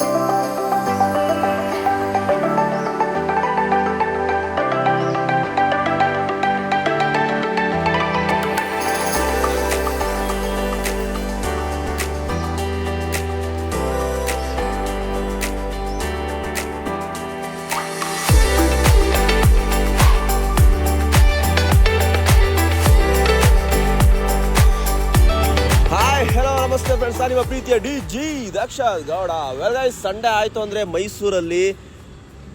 Hi ನಿಮ್ಮ ಪ್ರೀತಿಯ D G Daksha Gowda. Well guys Sunday ಆಯಿತು ಅಂದರೆ ಮೈಸೂರಲ್ಲಿ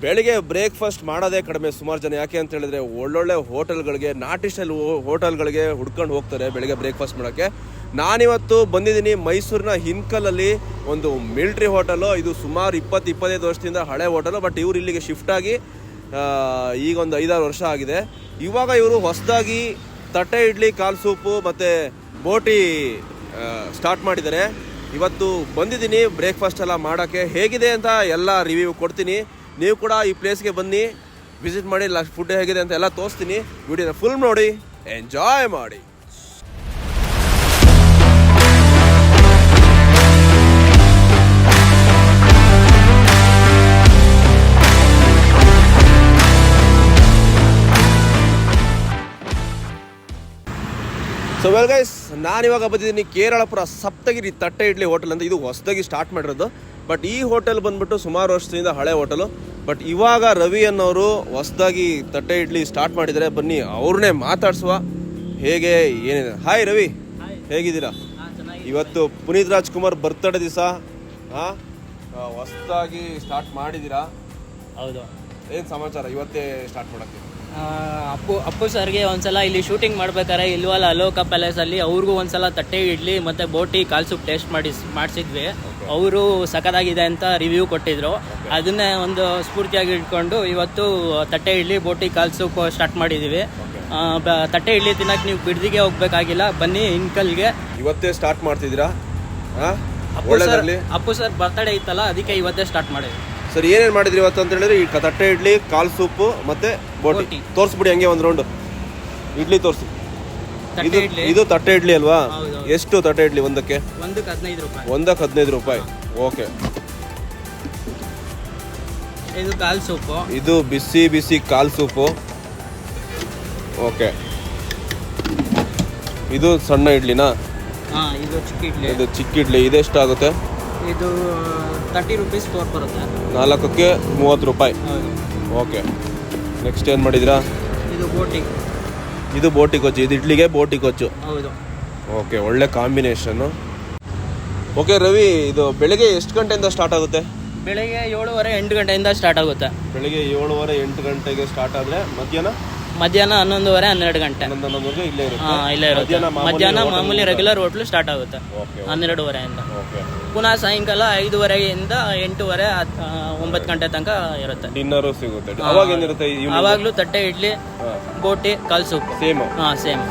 ಬೆಳಿಗ್ಗೆ ಬ್ರೇಕ್ಫಾಸ್ಟ್ ಮಾಡೋದೇ ಕಡಿಮೆ ಸುಮಾರು ಜನ. ಯಾಕೆ ಅಂತ ಹೇಳಿದ್ರೆ ಒಳ್ಳೊಳ್ಳೆ ಹೋಟೆಲ್ಗಳಿಗೆ, ನಾಟಿ ಸ್ಟೈಲ್ ಹೋಟೆಲ್ಗಳಿಗೆ ಹುಡ್ಕೊಂಡು ಹೋಗ್ತಾರೆ ಬೆಳಿಗ್ಗೆ ಬ್ರೇಕ್ಫಾಸ್ಟ್ ಮಾಡೋಕ್ಕೆ. ನಾನಿವತ್ತು ಬಂದಿದ್ದೀನಿ ಮೈಸೂರಿನ ಹಿನ್ಕಲಲ್ಲಿ ಒಂದು ಮಿಲ್ಟ್ರಿ ಹೋಟೆಲು. ಇದು ಸುಮಾರು ಇಪ್ಪತ್ತು, ಇಪ್ಪತ್ತೈದು ವರ್ಷದಿಂದ ಹಳೆ ಹೋಟೆಲು, ಬಟ್ ಇವರು ಇಲ್ಲಿಗೆ ಶಿಫ್ಟ್ ಆಗಿ ಈಗ ಒಂದು ಐದಾರು ವರ್ಷ ಆಗಿದೆ. ಇವಾಗ ಇವರು ಹೊಸದಾಗಿ ತಟ್ಟೆ ಇಡ್ಲಿ, ಕಾಲು ಸೂಪು ಮತ್ತು ಬೋಟಿ ಸ್ಟಾರ್ಟ್ ಮಾಡಿದ್ದಾರೆ. ಇವತ್ತು ಬಂದಿದ್ದೀನಿ ಬ್ರೇಕ್ಫಾಸ್ಟ್ ಎಲ್ಲ ಮಾಡೋಕ್ಕೆ. ಹೇಗಿದೆ ಅಂತ ಎಲ್ಲ ರಿವ್ಯೂ ಕೊಡ್ತೀನಿ. ನೀವು ಕೂಡ ಈ ಪ್ಲೇಸ್ಗೆ ಬನ್ನಿ. ವಿಸಿಟ್ ಮಾಡಿ ಫುಡ್ ಹೇಗಿದೆ ಅಂತ ಎಲ್ಲ ತೋರಿಸ್ತೀನಿ. ವಿಡಿಯೋನ ಫುಲ್ ನೋಡಿ ಎಂಜಾಯ್ ಮಾಡಿ. ಸೊ ವೆಲ್ ಗೈಸ್ ನಾನಿವಾಗ ಬಂದಿದ್ದೀನಿ ಕೇರಳಪುರ ಸಪ್ತಗಿರಿ ತಟ್ಟೆ ಇಡ್ಲಿ ಹೋಟೆಲ್ ಅಂತ ಇದು ಹೊಸದಾಗಿ ಸ್ಟಾರ್ಟ್ ಮಾಡಿರೋದು. ಬಟ್ ಈ ಹೋಟೆಲ್ ಬಂದ್ಬಿಟ್ಟು ಸುಮಾರು ವರ್ಷದಿಂದ ಹಳೆ ಹೋಟೆಲು. ಬಟ್ ಇವಾಗ ರವಿ ಅನ್ನೋರು ಹೊಸದಾಗಿ ತಟ್ಟೆ ಇಡ್ಲಿ ಸ್ಟಾರ್ಟ್ ಮಾಡಿದರೆ ಬನ್ನಿ ಅವ್ರನ್ನೇ ಮಾತಾಡಿಸುವ. ಹೇಗೆ ಏನಿದೆ? ಹಾಯ್ ರವಿ. ಹೇಗಿದ್ದೀರಾ? ಇವತ್ತು ಪುನೀತ್ ರಾಜ್ಕುಮಾರ್ ಬರ್ತಡೇ ದಿವಸ. ಹೊಸದಾಗಿ ಸ್ಟಾರ್ಟ್ ಮಾಡಿದ್ದೀರಾ? ಹೌದು. ಏನು ಸಮಾಚಾರ? ಇವತ್ತೇ ಸ್ಟಾರ್ಟ್ ಮಾಡೋಕ್ಕೆ? ಅಪ್ಪು ಅಪ್ಪು ಸರ್ಗೆ ಒಂದ್ಸಲ ಇಲ್ಲಿ ಶೂಟಿಂಗ್ ಮಾಡ್ಬೇಕಾರೆ ಇಲ್ವಲ್ಲ ಅಲೋಕ ಪ್ಯಾಲೇಸ್ ಅಲ್ಲಿ ಅವ್ರಿಗೂ ಒಂದ್ಸಲ ತಟ್ಟೆ ಇಡ್ಲಿ ಮತ್ತೆ ಬೋಟಿ ಕಾಲ್ ಸೂಪ್ ಟೇಸ್ಟ್ ಮಾಡಿ ಮಾಡಿಸಿದ್ವಿ. ಅವರು ಸಖತ್ತಾಗಿದೆ ಅಂತ ರಿವ್ಯೂ ಕೊಟ್ಟಿದ್ರು. ಅದನ್ನೇ ಒಂದು ಸ್ಫೂರ್ತಿಯಾಗಿ ಇಟ್ಕೊಂಡು ಇವತ್ತು ತಟ್ಟೆ ಇಡ್ಲಿ ಬೋಟಿ ಕಾಲ್ ಸೂಪ್ ಸ್ಟಾರ್ಟ್ ಮಾಡಿದೀವಿ. ತಟ್ಟೆ ಇಡ್ಲಿ ತಿನ್ನಕ್ಕೆ ನೀವು ಬಿಡ್ದಿಗೆ ಹೋಗ್ಬೇಕಾಗಿಲ್ಲ. ಬನ್ನಿ ಇನ್ಕಲ್ಗೆ ಇವತ್ತೇ ಸ್ಟಾರ್ಟ್ ಮಾಡ್ತಿದ್ದೀರಾ? Appu sir Appu sir birthday ಇತ್ತಲ್ಲ ಅದಕ್ಕೆ ಇವತ್ತೇ ಸ್ಟಾರ್ಟ್ ಮಾಡಿದ್ವಿ. ಸರ್ ಏನೇನು ಮಾಡಿದ್ರಿ ಇವತ್ತು ಅಂತ ಹೇಳಿದ್ರೆ ಈ ಕ- ತಟ್ಟೆ ಇಡ್ಲಿ ಕಾಲ್ ಸೂಪು ಮತ್ತೆ ಬೋಟಿ. ಬೋಟಿ. ತೋರಿಸ್ಬಿಡಿ ಹಂಗೆ ಒಂದು ರೌಂಡ್ ಇಡ್ಲಿ ತೋರಿಸಿ. ತಟ್ಟೆ ಇದು ಇಡ್ಲಿ. ಇದು ತಟ್ಟೆ ಇಡ್ಲಿ ಅಲ್ವಾ? ಹೌದು. ಎಷ್ಟು ತಟ್ಟೆ ಇಡ್ಲಿ ಒಂದಕ್ಕೆ? ಒಂದಕ್ಕೆ ಹದಿನೈದು ರೂಪಾಯಿ. ಒಂದಕ್ಕೆ ಹದಿನೈದು ರೂಪಾಯಿ. ಓಕೆ. ಇದು ಕಾಲ್ ಸೂಪು. ಇದು ಬಿಸಿ ಬಿಸಿ ಕಾಲ್ ಸೂಪು. ಓಕೆ. ಇದು ಸಣ್ಣ ಇಡ್ಲಿನಾ? ಹಾ ಇದು ಚಿಕ್ಕ ಇಡ್ಲಿ. ಇದು ಚಿಕ್ಕ ಇಡ್ಲಿ. ಇದೆಷ್ಟಾಗುತ್ತೆ? ಇದು ತರ್ಟಿ ರುಪೀಸ್ ಫೋರ್ ಬರುತ್ತೆ. ನಾಲ್ಕಕ್ಕೆ ಮೂವತ್ತು ರೂಪಾಯಿ. ಹೌದು. ಓಕೆ. ನೆಕ್ಸ್ಟ್ ಏನು ಮಾಡಿದಿರಾ ಇದು ಬೋಟಿ ಇದು ಬೋಟಿ ಕೊಚ್ಚು. ಇದು ಇಡ್ಲಿಗೆ ಬೋಟಿ ಕೊಚ್ಚು. ಹೌದು. ಓಕೆ ಒಳ್ಳೆ ಕಾಂಬಿನೇಷನ್ ಓಕೆ ರವಿ ಇದು ಬೆಳಿಗ್ಗೆ ಎಷ್ಟು ಗಂಟೆಯಿಂದ ಸ್ಟಾರ್ಟ್ ಆಗುತ್ತೆ? ಬೆಳಿಗ್ಗೆ ಏಳುವರೆ ಎಂಟು ಗಂಟೆಯಿಂದ ಸ್ಟಾರ್ಟ್ ಆಗುತ್ತೆ. ಬೆಳಿಗ್ಗೆ ಏಳುವರೆ ಎಂಟು ಗಂಟೆಗೆ ಸ್ಟಾರ್ಟ್ ಆದರೆ ಮಧ್ಯಾಹ್ನ ಮಧ್ಯಾಹ್ನ ಹನ್ನೊಂದುವರೆ ಹನ್ನೆರಡು ಗಂಟೆ. ಇಲ್ಲೇ ಹಾ ಇರುತ್ತೆ ಇಲ್ಲೇ ಇರುತ್ತೆ. ಮಧ್ಯಾಹ್ನ ಮಾಮೂಲಿ ಮಧ್ಯಾಹ್ನ hotel ಮಾಮೂಲಿ ರೆಗ್ಯುಲರ್ ಹೋಟ್ಲು ಸ್ಟಾರ್ಟ್ ಆಗುತ್ತೆ. ಓಕೆ ಹನ್ನೆರಡುವರೆಯಿಂದ. ಓಕೆ ಪುನಃ ಸಾಯಂಕಾಲ ಐದುವರೆಯಿಂದ ಎಂಟೂವರೆ ಹತ್- ಆ, ಒಂಬತ್ತು ಗಂಟೆ ತನಕ ಇರುತ್ತೆ. ಡಿನ್ನರು ಸಿಗುತ್ತೆ. ಅವಾಗ ಏನಿರುತ್ತೆ ಆವಾಗಲೂ ತಟ್ಟೆ ಇಡ್ಲಿ ಬೋಟಿ ಕಾಲ್ ಸೂಪ್. ಸೇಮ್ ಹಾ ಸೇಮ್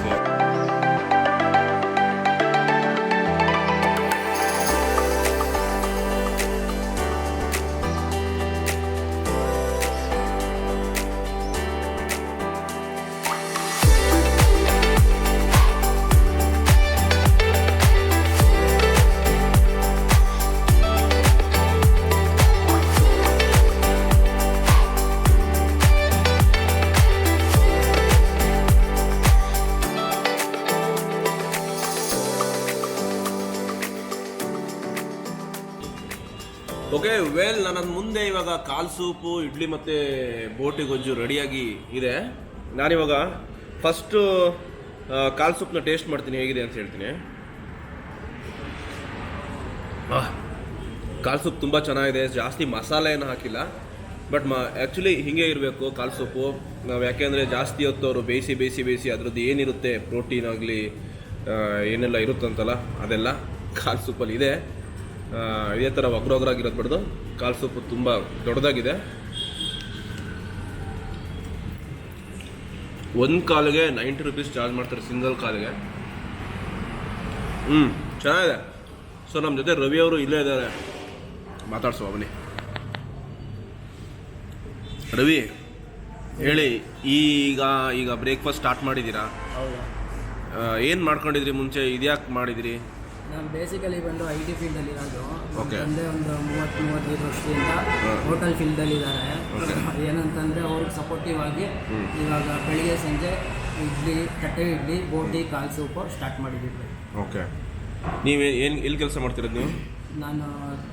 ವೆಲ್ ನನ್ನ ಮುಂದೆ ಇವಾಗ ಕಾಲ್ ಸೂಪು, ಇಡ್ಲಿ ಮತ್ತೆ ಬೋಟಿ ಗೊಜ್ಜು ರೆಡಿಯಾಗಿ ಇದೆ. ನಾನಿವಾಗ ಫಸ್ಟು ಕಾಲ್ ಸೂಪ್ನ ಟೇಸ್ಟ್ ಮಾಡ್ತೀನಿ, ಹೇಗಿದೆ ಅಂತ ಹೇಳ್ತೀನಿ. ಕಾಲ್ ಸೂಪ್ ತುಂಬ ಚೆನ್ನಾಗಿದೆ, ಜಾಸ್ತಿ ಮಸಾಲೆ ಏನು ಹಾಕಿಲ್ಲ. ಬಟ್ ಮ ಆ್ಯಕ್ಚುಲಿ ಹಿಂಗೆ ಇರಬೇಕು ಕಾಲ್ ಸೂಪು. ನಾವು ಯಾಕೆಂದರೆ ಜಾಸ್ತಿ ಹೊತ್ತು ಅವರು ಬೇಯಿಸಿ ಬೇಯಿಸಿ ಬೇಯಿಸಿ ಅದ್ರದ್ದು ಏನಿರುತ್ತೆ ಪ್ರೋಟೀನ್ ಆಗಲಿ ಏನೆಲ್ಲ ಇರುತ್ತಂತಲ್ಲ, ಅದೆಲ್ಲ ಕಾಲ್ ಸೂಪಲ್ಲಿ ಇದೆ. ಇದೇ ಥರ ಒಗ್ರೊಗ್ರಾಗಿರೋದು ಬಿಡ್ದು ಕಾಲು ಸೂಪು ತುಂಬ ದೊಡ್ಡದಾಗಿದೆ. ಒಂದು ಕಾಲಿಗೆ ನೈಂಟಿ ರುಪೀಸ್ ಚಾರ್ಜ್ ಮಾಡ್ತಾರೆ ಸಿಂಗಲ್ ಕಾಲಿಗೆ. ಹ್ಞೂ ಚೆನ್ನಾಗಿದೆ. ಸೊ ನಮ್ಮ ಜೊತೆ ರವಿ ಅವರು ಇಲ್ಲೇ ಇದ್ದಾರೆ ಮಾತಾಡ್ಸುವ ಬನ್ನಿ. ರವಿ ಹೇಳಿ ಈಗ ಈಗ ಬ್ರೇಕ್ಫಾಸ್ಟ್ ಸ್ಟಾರ್ಟ್ ಮಾಡಿದ್ದೀರಾ? ಏನು ಮಾಡ್ಕೊಂಡಿದ್ರಿ ಮುಂಚೆ? ಇದ್ಯಾಕೆ ಮಾಡಿದಿರಿ? ನಾನು ಬೇಸಿಕಲಿ ಬಂದು ಐ ಟಿ ಫೀಲ್ಡಲ್ಲಿ ಇರೋದು. Okay. ತಂದೆ ಒಂದು ಮೂವತ್ತು ಮೂವತ್ತೈದು ವರ್ಷದಿಂದ ಹೋಟೆಲ್ ಫೀಲ್ಡಲ್ಲಿ ಇದ್ದಾರೆ. ಏನಂತಂದರೆ ಅವ್ರಿಗೆ ಸಪೋರ್ಟಿವ್ ಆಗಿ ಇವಾಗ ಬೆಳಿಗ್ಗೆ ಸಂಜೆ ಇಡ್ಲಿ ತಟ್ಟೆ ಇಡ್ಲಿ ಬೋಟಿ ಕಾಲ್ ಸೂಪು ಸ್ಟಾರ್ಟ್ ಮಾಡಿದ್ವಿ. ಓಕೆ ನೀವು ಏನು ಎಲ್ಲಿ ಕೆಲಸ ಮಾಡ್ತಿರೋದು ನೀವು? ನಾನು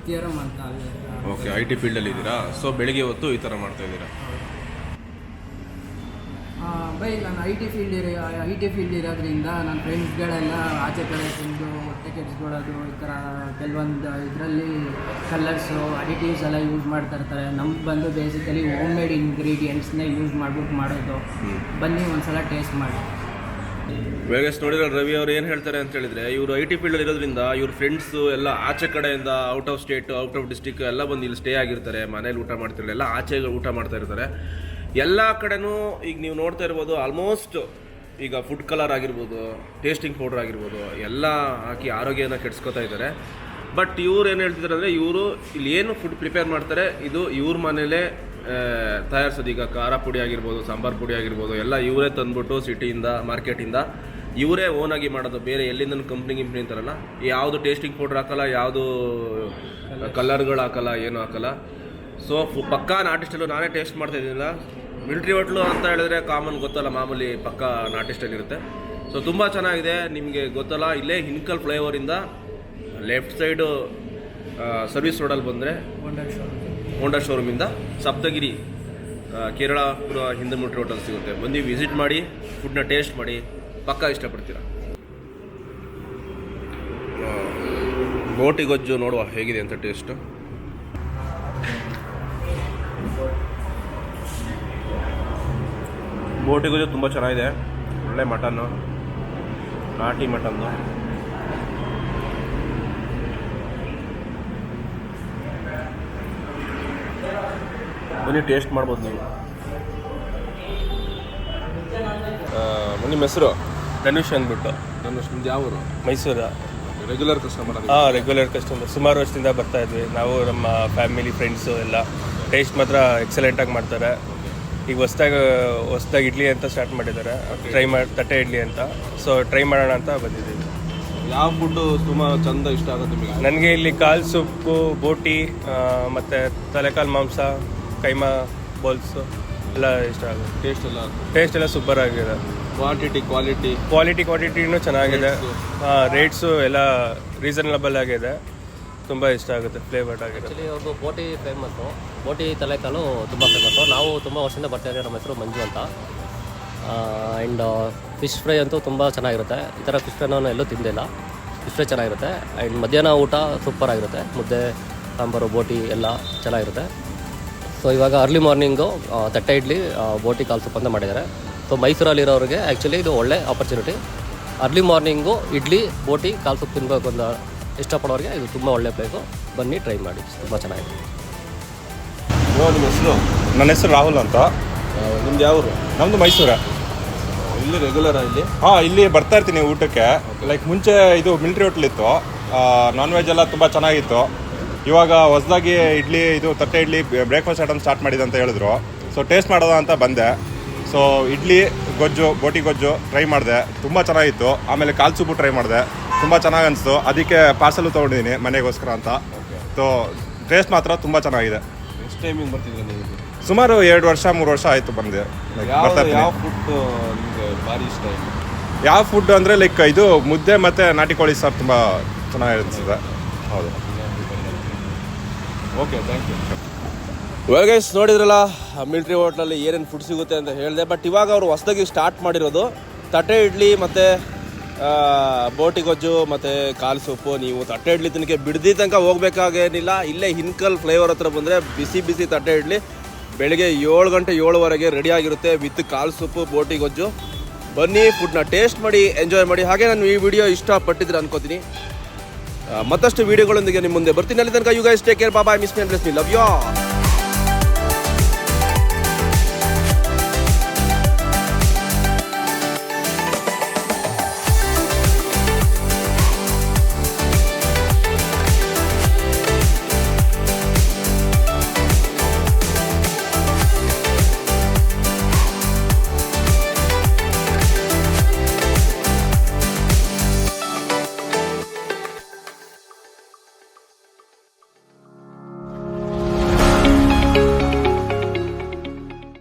ಥಿಯರಮ್ ಅಂತ ಅಲ್ಲಿ ಓಕೆ ಐ ಟಿ ಫೀಲ್ಡಲ್ಲಿ ಇದ್ದೀರಾ? ಸೊ ಬೆಳಿಗ್ಗೆ ಹೊತ್ತು ಈ ಥರ ಮಾಡ್ತಾ ಇದ್ದೀರಾ? ಬೈ ನಾನು ಐ ಟಿ ಫೀಲ್ಡ್ ಇರೋ ಐ ಟಿ ಫೀಲ್ಡ್ ಇರೋದ್ರಿಂದ ನನ್ನ ಫ್ರೆಂಡ್ಸ್ಗಳೆಲ್ಲ ಆಚೆ ಕಡೆ ತಿಂದು ಹೊಟ್ಟೆ ಕೆಡಿಸ್ಕೊಳ್ಳೋದು ಈ ಥರ ಕೆಲವೊಂದು ಇದರಲ್ಲಿ ಕಲರ್ಸು ಅಡಿಟಿವ್ಸ್ ಎಲ್ಲ ಯೂಸ್ ಮಾಡ್ತಾ ಇರ್ತಾರೆ. ನಮ್ಗೆ ಬಂದು ಬೇಸಿಕಲಿ ಹೋಮ್ ಮೇಡ್ ಇಂಗ್ರೀಡಿಯೆಂಟ್ಸ್ನೇ ಯೂಸ್ ಮಾಡ್ಬಿಟ್ಟು ಮಾಡೋದು. ಬನ್ನಿ ಒಂದ್ಸಲ ಟೇಸ್ಟ್ ಮಾಡಿ. ವೇಗಸ್ ನೋಡಿದ್ರೆ ರವಿ ಅವ್ರು ಏನು ಹೇಳ್ತಾರೆ ಅಂತ ಹೇಳಿದ್ರೆ ಇವರು ಐ ಟಿ ಫೀಲ್ಡಲ್ಲಿ ಇರೋದ್ರಿಂದ ಇವ್ರ ಫ್ರೆಂಡ್ಸು ಎಲ್ಲ ಆಚೆ ಕಡೆಯಿಂದ out of state out of district ಎಲ್ಲ ಬಂದು ಇಲ್ಲಿ ಸ್ಟೇ ಆಗಿರ್ತಾರೆ. ಮನೇಲಿ ಊಟ ಮಾಡ್ತಿರಲಿಲ್ಲ ಎಲ್ಲ ಆಚೆ ಊಟ ಮಾಡ್ತಾ ಇರ್ತಾರೆ. ಎಲ್ಲ ಕಡೆನೂ ಈಗ ನೀವು ನೋಡ್ತಾ ಇರ್ಬೋದು ಆಲ್ಮೋಸ್ಟ್ ಈಗ ಫುಡ್ ಕಲರ್ ಆಗಿರ್ಬೋದು ಟೇಸ್ಟಿಂಗ್ ಪೌಡರ್ ಆಗಿರ್ಬೋದು ಎಲ್ಲ ಹಾಕಿ ಆರೋಗ್ಯನ ಕೆಡಿಸ್ಕೊತಾ ಇದ್ದಾರೆ. ಬಟ್ ಇವ್ರು ಏನು ಹೇಳ್ತಿದ್ದಾರೆ ಅಂದರೆ ಇವರು ಇಲ್ಲಿ ಏನು ಫುಡ್ ಪ್ರಿಪೇರ್ ಮಾಡ್ತಾರೆ ಇದು ಇವ್ರ ಮನೇಲೇ ತಯಾರಿಸೋದು. ಈಗ ಖಾರ ಪುಡಿ ಆಗಿರ್ಬೋದು ಸಾಂಬಾರು ಪುಡಿ ಆಗಿರ್ಬೋದು ಎಲ್ಲ ಇವರೇ ತಂದ್ಬಿಟ್ಟು ಸಿಟಿಯಿಂದ ಮಾರ್ಕೆಟಿಂದ ಇವರೇ ಓನಾಗಿ ಮಾಡೋದು. ಬೇರೆ ಎಲ್ಲಿಂದ ಕಂಪ್ನಿ ಗಿಂಪ್ನಿ ಅಂತಾರಲ್ಲ ಯಾವುದು ಟೇಸ್ಟಿಂಗ್ ಪೌಡ್ರ್ ಹಾಕಲ್ಲ ಯಾವುದು ಕಲರ್ಗಳು ಹಾಕಲ್ಲ ಏನು ಹಾಕಲ್ಲ. ಸೊ ಪಕ್ಕಾ ನಾಟಿಸ್ಟಲ್ಲೂ ಸ್ಟೈಲು ನಾನೇ ಟೇಸ್ಟ್ ಮಾಡ್ತಾ ಇದ್ದೀನಿಲ್ಲ. ಮಿಲ್ಟ್ರಿ ಹೋಟ್ಲು ಅಂತ ಹೇಳಿದ್ರೆ ಕಾಮನ್ ಗೊತ್ತಲ್ಲ ಮಾಮೂಲಿ ಪಕ್ಕಾ ಇರುತ್ತೆ. ಸೊ ತುಂಬ ಚೆನ್ನಾಗಿದೆ ನಿಮಗೆ ಗೊತ್ತಲ್ಲ ಇಲ್ಲೇ ಹಿನ್ಕಲ್ ಫ್ಲೈಓವರಿಂದ ಲೆಫ್ಟ್ ಸೈಡು ಸರ್ವಿಸ್ ರೋಡಲ್ಲಿ ಬಂದರೆ ಹೋಂಡಾ ಶೋರೂಮಿಂದ ಸಪ್ತಗಿರಿ ಕೇರಳ ಕೇರಳಪುರ ಹಿಂದೆ ಮಿಲ್ಟ್ರಿ ಹೋಟೆಲ್ ಸಿಗುತ್ತೆ. ಬಂದು ವಿಸಿಟ್ ಮಾಡಿ ಫುಡ್ನ ಟೇಸ್ಟ್ ಮಾಡಿ ಪಕ್ಕ ಇಷ್ಟಪಡ್ತೀರಾ? ಬೋಟಿ ಗೊಜ್ಜು ನೋಡುವ ಹೇಗಿದೆ ಅಂತ ಟೇಸ್ಟು ಬೋಟಿ ಗೊಜ್ಜು ತುಂಬ ಚೆನ್ನಾಗಿದೆ. ಒಳ್ಳೆ ಮಟನ್ನು. ನಾಟಿ ಮಟನ್ನು. ಬನ್ನಿ ಟೇಸ್ಟ್ ಮಾಡ್ಬೋದು ನೀವು. ನಿಮ್ಮ ಹೆಸರು ಧನುಷ್ ಅಂದ್ಬಿಟ್ಟು. ಧನುಷ್ ನಿಮ್ದು ಯಾವ ಊರು? ಮೈಸೂರು. ರೆಗ್ಯುಲರ್ ಕಸ್ಟಮರ್ ಹಾಂ ರೆಗ್ಯುಲರ್ ಕಸ್ಟಮರ್ ಸುಮಾರು ವರ್ಷದಿಂದ ಬರ್ತಾ ಇದ್ವಿ. ನಾವು ನಮ್ಮ ಫ್ಯಾಮಿಲಿ ಫ್ರೆಂಡ್ಸು ಎಲ್ಲ. ಟೇಸ್ಟ್ ಮಾತ್ರ ಎಕ್ಸಲೆಂಟಾಗಿ ಮಾಡ್ತಾರೆ. ಈಗ ಹೊಸ್ದಾಗಿ ಹೊಸ್ದಾಗಿ ಇಡ್ಲಿ ಅಂತ ಸ್ಟಾರ್ಟ್ ಮಾಡಿದ್ದಾರೆ. ಟ್ರೈ ಮಾಡಿ ತಟ್ಟೆ ಇಡ್ಲಿ ಅಂತ. ಸೊ ಟ್ರೈ ಮಾಡೋಣ ಅಂತ ಬಂದಿದ್ದೀವಿ. ಯಾವ ಫುಡ್ಡು ತುಂಬ ಚಂದ ಇಷ್ಟ ಆಗುತ್ತೆ ನಿಮಗೆ? ನನಗೆ ಇಲ್ಲಿ ಕಾಲ್ ಸೊಪ್ಪು ಬೋಟಿ ಮತ್ತು ತಲೆಕಾಲು ಮಾಂಸ ಕೈಮಾ ಬೋಲ್ಸು ಎಲ್ಲ ಇಷ್ಟ ಆಗುತ್ತೆ. ಟೇಸ್ಟ್ ಎಲ್ಲ ಟೇಸ್ಟ್ ಎಲ್ಲ ಸೂಪರ್ ಆಗಿದೆ. ಕ್ವಾಂಟಿಟಿ ಕ್ವಾಲಿಟಿ ಕ್ವಾಲಿಟಿ ಕ್ವಾಂಟಿಟಿನೂ ಚೆನ್ನಾಗಿದೆ. ರೇಟ್ಸು ಎಲ್ಲ ರೀಸನಬಲ್ ಆಗಿದೆ. ತುಂಬ ಇಷ್ಟ ಆಗುತ್ತೆ ಫ್ಲೇವರ್ಡ್ ಆಗಿದೆ ಆ್ಯಕ್ಚುಲಿ ಅವರು ಬೋಟಿ ಫೇಮಸ್ಸು ಬೋಟಿ ತಲೆಕಾಲು ತುಂಬ ಫೇಮಸ್ಸು ನಾವು ತುಂಬ ವರ್ಷದಿಂದ ಬರ್ತಾ ನಮ್ಮ ಹೆಸರು ಮಂಜು ಅಂತ. ಆ್ಯಂಡ್ ಫಿಶ್ ಫ್ರೈ ಅಂತೂ ತುಂಬ ಚೆನ್ನಾಗಿರುತ್ತೆ. ಈ ಥರ ಫಿಶ್ ಫ್ರೈ ನಾನು ಎಲ್ಲೂ ತಿಂದಿಲ್ಲ. ಫಿಶ್ ಫ್ರೈ ಚೆನ್ನಾಗಿರುತ್ತೆ. ಆ್ಯಂಡ್ ಮಧ್ಯಾಹ್ನ ಊಟ ಸೂಪರ್ ಆಗಿರುತ್ತೆ. ಮುದ್ದೆ, ಸಾಂಬಾರು, ಬೋಟಿ ಎಲ್ಲ ಚೆನ್ನಾಗಿರುತ್ತೆ. ಸೊ ಇವಾಗ ಅರ್ಲಿ ಮಾರ್ನಿಂಗು ತಟ್ಟೆ ಇಡ್ಲಿ ಬೋಟಿ ಕಾಲು ಸೂಪ್ ಅಂತ ಮಾಡಿದ್ದಾರೆ. ಸೊ ಮೈಸೂರಲ್ಲಿರೋರಿಗೆ ಆ್ಯಕ್ಚುಲಿ ಇದು ಒಳ್ಳೆ ಆಪರ್ಚುನಿಟಿ ಅರ್ಲಿ ಮಾರ್ನಿಂಗು ಇಡ್ಲಿ, ಬೋಟಿ, ಕಾಲ್ ಸೂಪ್ ತಿನ್ಬೇಕು ಅಂತ ಇಷ್ಟಪಡೋರಿಗೆ ಇದು ತುಂಬ ಒಳ್ಳೆ ಪ್ಲೇಸು ಬನ್ನಿ ಟ್ರೈ ಮಾಡಿ. ತುಂಬ ಚೆನ್ನಾಗಿದೆ. ನಿಮ್ಮ ಹೆಸರು? ನನ್ನ ಹೆಸರು ರಾಹುಲ್ ಅಂತ. ನಿಮ್ದು ಯಾವ ಊರು? ನಮ್ಮದು ಮೈಸೂರೇ. ಇಲ್ಲಿ ರೆಗ್ಯುಲರ್ ಇಲ್ಲಿ? ಹಾಂ ಇಲ್ಲಿ ಬರ್ತಾ ಇರ್ತೀನಿ ಊಟಕ್ಕೆ. ಲೈಕ್ ಮುಂಚೆ ಇದು ಮಿಲ್ಟ್ರಿ ಹೋಟ್ಲ್ ಇತ್ತು. ನಾನ್ ವೆಜ್ ಎಲ್ಲ ತುಂಬ ಚೆನ್ನಾಗಿತ್ತು. ಇವಾಗ ಹೊಸದಾಗಿ ಇಡ್ಲಿ ಇದು ತಟ್ಟೆ ಇಡ್ಲಿ ಬ್ರೇಕ್ಫಾಸ್ಟ್ ಐಟಮ್ ಸ್ಟಾರ್ಟ್ ಮಾಡಿದೆ ಅಂತ ಹೇಳಿದ್ರು. ಸೊ ಟೇಸ್ಟ್ ಮಾಡೋದ ಅಂತ ಬಂದೆ. ಸೊ ಇಡ್ಲಿ ಗೊಜ್ಜು ಬೋಟಿ ಗೊಜ್ಜು ಟ್ರೈ ಮಾಡಿದೆ. ತುಂಬ ಚೆನ್ನಾಗಿತ್ತು. ಆಮೇಲೆ ಕಾಲ್ ಸೂಪು ಟ್ರೈ ಮಾಡಿದೆ. ತುಂಬ ಚೆನ್ನಾಗಿ ಅನಿಸ್ತು. ಅದಕ್ಕೆ ಪಾರ್ಸಲ್ ತೊಗೊಂಡಿದ್ದೀನಿ ಮನೆಗೋಸ್ಕರ ಅಂತ. ಸೊ ಟೇಸ್ಟ್ ಮಾತ್ರ ತುಂಬ ಚೆನ್ನಾಗಿದೆ. ಎಷ್ಟು ಟೈಮಿಂಗ್ ಬರ್ತಿದ್ರೆ ನೀವು ಸುಮಾರು ಎರಡು ವರ್ಷ ಮೂರು ವರ್ಷ ಆಯಿತು ಬಂದೆ. Like, ಯಾವ ಬರ್ತಾ ಇರ್ತೀನಿ. ಯಾವ ಫುಡ್ ನಿಮಗೆ ಭಾರಿ ಇಷ್ಟ ಇಲ್ಲಿ ಯಾವ ಫುಡ್ ಅಂದರೆ ಲೈಕ್ ಇದು ಮುದ್ದೆ ಮತ್ತು ನಾಟಿ ಕೋಳಿ ಸಾರು ತುಂಬ ಚೆನ್ನಾಗಿ ಅನಿಸ್ತದೆ ಹೌದು. Okay thank you well guys ನೋಡಿದ್ರಲ್ಲ ಮಿಲ್ಟ್ರಿ ಹೋಟ್ಲಲ್ಲಿ ಏನೇನು ಫುಡ್ ಸಿಗುತ್ತೆ ಅಂತ ಹೇಳಿದೆ ಬಟ್ ಇವಾಗ ಅವರು ಹೊಸದಾಗಿ ಸ್ಟಾರ್ಟ್ ಮಾಡಿರೋದು ತಟ್ಟೆ ಇಡ್ಲಿ ಮತ್ತು ಬೋಟಿ ಗೊಜ್ಜು ಮತ್ತು ಕಾಲು ಸೊಪ್ಪು ನೀವು ತಟ್ಟೆ ಇಡ್ಲಿ ತಿನ್ನಕ್ಕೆ ಬಿಡದಿ ತನಕ ಹೋಗ್ಬೇಕಾಗೇನಿಲ್ಲ. ಇಲ್ಲೇ ಹಿನ್ಕಲ್ ಫ್ಲೇವರ್ ಹತ್ರ ಬಂದರೆ ಬಿಸಿ ಬಿಸಿ ತಟ್ಟೆ ಇಡ್ಲಿ ಬೆಳಗ್ಗೆ ಏಳು ಗಂಟೆ ಏಳುವರೆಗೆ ರೆಡಿ ಆಗಿರುತ್ತೆ ವಿತ್ ಕಾಲು ಸೊಪ್ಪು ಬೋಟಿ ಗೊಜ್ಜು. ಬನ್ನಿ ಫುಡ್ನ ಟೇಸ್ಟ್ ಮಾಡಿ ಎಂಜಾಯ್ ಮಾಡಿ. ಹಾಗೆ ನಾನು ಈ ವಿಡಿಯೋ ಇಷ್ಟಪಟ್ಟಿದ್ರೆ ಅನ್ಕೋತೀನಿ. ಮತ್ತಷ್ಟು ವಿಡಿಯೋಗಳೊಂದಿಗೆ ನಿಮ್ಮ ಮುಂದೆ ಬರ್ತೀನಿ. ಅಲ್ಲಿ ತನಕ ಯು ಗೈಸ್ ಟೇಕ್ ಕೇರ್ ಬಾಬಾ ಮಿಸ್ ಮಿ ಲವ್ ಯು